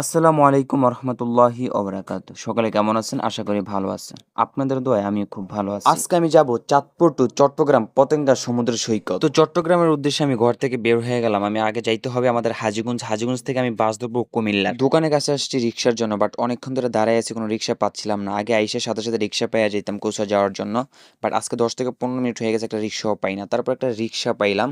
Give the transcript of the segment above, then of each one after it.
আসসালামু আলাইকুম রহমতুল্লাহি ওবরাকাত সকালে কেমন আছেন? আশা করি ভালো আছেন। আপনাদের দোয়ায় আমি খুব ভালো আছি। আজকে আমি যাব চাঁদপুর টু চট্টগ্রাম পতেঙ্গা সমুদ্র সৈকত। তো চট্টগ্রামের উদ্দেশ্যে আমি ঘর থেকে বের হয়ে গেলাম। আমি আগে যাইতে হবে আমাদের হাজিগঞ্জ। হাজিগঞ্জ থেকে আমি বাস ধরবো কুমিল্লা। দোকানে কাছে আসছি রিক্সার জন্য বাট অনেকক্ষণ ধরে দাঁড়ায় আছি কোনো রিক্সা পাচ্ছিলাম না। আগে আইসের সাথে সাথে রিক্সা পেয়ে যেতাম কোচা যাওয়ার জন্য বাট আজকে দশ থেকে পনেরো মিনিট হয়ে গেছে একটা রিক্সাও পাই না। তারপর একটা রিক্সা পাইলাম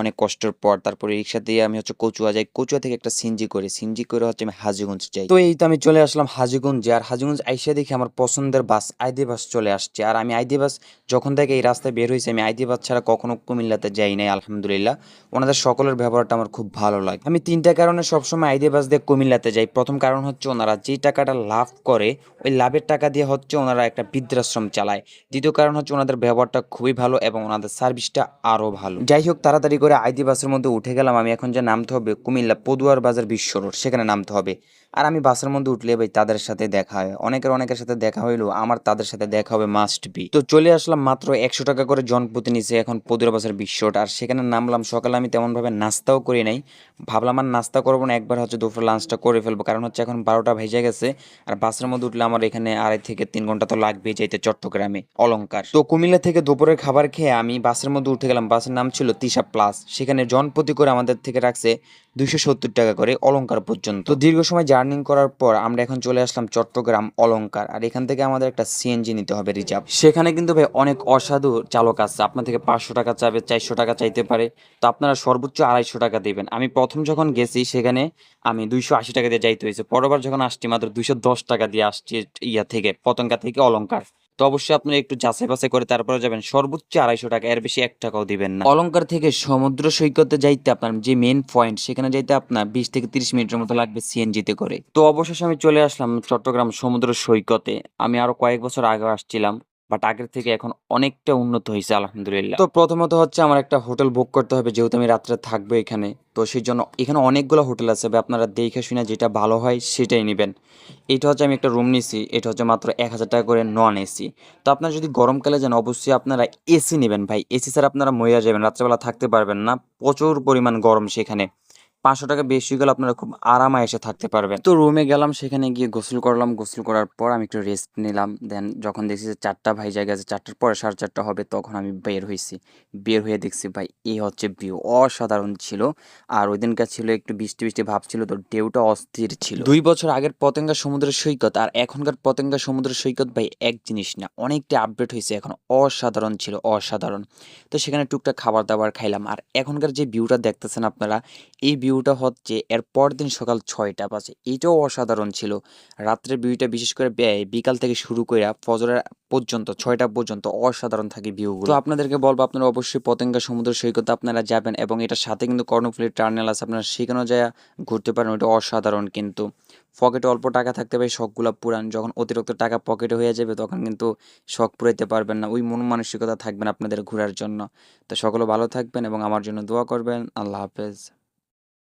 অনেক কষ্টের পর। তারপরে রিক্সা দিয়ে আমি হচ্ছে কচুয়া যাই। কচুয়া থেকে একটা সিনজি করি। সিনজি করে হচ্ছে আমি হাজিগঞ্জ যাই। তো এই তো আমি চলে আসলাম হাজিগঞ্জে। আর হাজিগঞ্জ আইসা দেখি আমার পছন্দের বাস আইদি বাস চলে আসছে। আর আমি আইদি বাস যখন থেকে এই রাস্তায় বের হয়েছি, আমি আইদি বাস ছাড়া কখনো কুমিল্লাতে যাই নাই, আলহামদুলিল্লাহ। ওনাদের সকলের ব্যবহারটা আমার খুব ভালো লাগে। আমি তিনটা কারণে সবসময় আইদি বাস দিয়ে কুমিল্লাতে যাই। প্রথম কারণ হচ্ছে ওনারা যেই টাকাটা লাভ করে, ওই লাভের টাকা দিয়ে হচ্ছে ওনারা একটা বৃদ্ধাশ্রম চালায়। দ্বিতীয় কারণ হচ্ছে ওনাদের ব্যবহারটা খুবই ভালো এবং ওনাদের সার্ভিসটা আরও ভালো। যাই হোক, তাড়াতাড়ি করে আইদি বাসের মধ্যে উঠে গেলাম। আমি এখন যে নামতে হবে, কুমিল্লা পদুয়ার বাজার বিশ্ব রোড সেখানে নামতে হবে। আর আমি বাসের মধ্যে উঠলে ভাই তাদের সাথে দেখা হয়। অনেকের অনেকের সাথে দেখা হইল, আমার তাদের সাথে দেখা হবে মাস্ট বি তো চলে আসলাম মাত্র একশো টাকা করে জনপ্রতি নিচে এখন পদুয়ার বাজার বিশ্ব রোড আর সেখানে নামলাম, সকালে আমি তেমনভাবে নাস্তাও করি নাই। ভাবলাম আর নাস্তা করব না, একবার হচ্ছে দুপুর লাঞ্চটা করে ফেলব। কারণ হচ্ছে এখন বারোটা ভেজে গেছে, আর বাসের মধ্যে উঠলে আমার এখানে আড়াই থেকে তিন ঘণ্টা তো লাগবেই যাইতে চট্টগ্রামে, অলংকার। তো কুমিল্লা থেকে দুপুরের খাবার খেয়ে আমি বাসের মধ্যে উঠে গেলাম। বাসের নাম ছিল তিশা প্লাস। সেখানে জনপ্রতি করে আমাদের থেকে রাখছে দুইশো সত্তর টাকা করে অলংকার পর্যন্ত। দীর্ঘ সময় জার্নিং করার পর আমরা এখন চলে আসলাম চট্টগ্রাম অলঙ্কার আর এখান থেকে আমাদের একটা সিএনজি নিতে হবে রিজার্ভ। সেখানে কিন্তু ভাই অনেক অসাধু চালক আছে, আপনার থেকে পাঁচশো টাকা চাবে চারশো টাকা চাইতে পারে, তো আপনারা সর্বোচ্চ আড়াইশো টাকা দেবেন। আমি প্রথম যখন গেছি সেখানে আমি দুইশো আশি টাকা দিয়ে যাইতে হয়েছে পরবার যখন আসছি মাত্র দুইশো দশ টাকা দিয়ে আসছি ইয়া থেকে, পতঙ্গা থেকে অলংকার। তো অবশ্যই আপনারা একটু যাচাই বাছাই করে তারপরে যাবেন। সর্বোচ্চ আড়াইশো টাকা এর বেশি এক টাকাও দিবেন না। অলঙ্কার থেকে সমুদ্র সৈকতে যাইতে আপনার যে মেন পয়েন্ট সেখানে যাইতে আপনার বিশ থেকে তিরিশ মিনিটের মতো লাগবে সিএনজিতে করে। তো অবশেষে আমি চলে আসলাম চট্টগ্রাম সমুদ্র সৈকতে। আমি আরও কয়েক বছর আগে আসছিলাম। বাট আগের থেকে এখন অনেকটা উন্নত হয়েছে, আলহামদুলিল্লাহ। তো প্রথমত হচ্ছে আমার একটা হোটেল বুক করতে হবে, যেহেতু আমি রাত্রে থাকব এখানে। তো সেই জন্য এখানে অনেকগুলো হোটেল আছে আপনারা দেখে শুনে যেটা ভালো হয় সেটাই নেবেন। এটা হচ্ছে আমি একটা রুম নিছি, এটা হচ্ছে মাত্র এক হাজার টাকা করে নন এসি তো আপনারা যদি গরমকালে যান, অবশ্যই আপনারা এসি নেবেন ভাই। এসি ছাড়া আপনারা মরিয়া যাবেন, রাত্রেবেলা থাকতে পারবেন না। প্রচুর পরিমাণ গরম সেখানে। পাঁচশো টাকা বেশি গেলে আপনারা খুব আরামে এসে থাকতে পারবেন। তো রুমে গেলাম, সেখানে গিয়ে গোসল করলাম। গোসল করার পর আমি একটু রেস্ট নিলাম। দেন যখন দেখছি যে চারটা ভাই জায়গা আছে, চারটার পরে সাড়ে চারটা হবে, তখন আমি বের হয়েছি বের হয়ে দেখছি, ভাই এই হচ্ছে ভিউ অসাধারণ ছিল। আর ওই দিনকার ছিল একটু বৃষ্টি বৃষ্টি ভাব ছিল, তো ঢেউটা অস্থির ছিল। দুই বছর আগের পতেঙ্গা সমুদ্রের সৈকত, আর এখনকার পতেঙ্গা সমুদ্রের সৈকত, ভাই, এক জিনিস না অনেকটা আপডেট হয়েছে এখন। অসাধারণ ছিল, অসাধারণ। তো সেখানে টুকটাক খাবার দাবার খাইলাম। আর এখনকার যে ভিউটা দেখতেছেন আপনারা, এই ভিউটা হচ্ছে এর পরদিন সকাল ছয়টা বাজে। এটাও অসাধারণ ছিল। রাত্রের ভিউটা বিশেষ করে বিকাল থেকে শুরু করে ফজরের পর্যন্ত, ছয়টা পর্যন্ত অসাধারণ থাকে ভিউগুলো। তো আপনাদেরকে বলব, আপনারা অবশ্যই পতেঙ্গা সমুদ্র সৈকতে আপনারা যাবেন এবং এটার সাথে কিন্তু কর্ণফুলির টার্নেল আছে, আপনারা সেখানেও যায় ঘুরতে পারেন ওটা অসাধারণ কিন্তু। পকেটে অল্প টাকা থাকতে পারে শখগুলো পুরান, যখন অতিরিক্ত টাকা পকেটে হয়ে যাবে তখন কিন্তু শখ পুরাইতে পারবেন না, ওই মন মানসিকতা থাকবেন আপনাদের ঘোরার জন্য। তো সকলে ভালো থাকবেন এবং আমার জন্য দোয়া করবেন, আল্লাহ হাফেজ।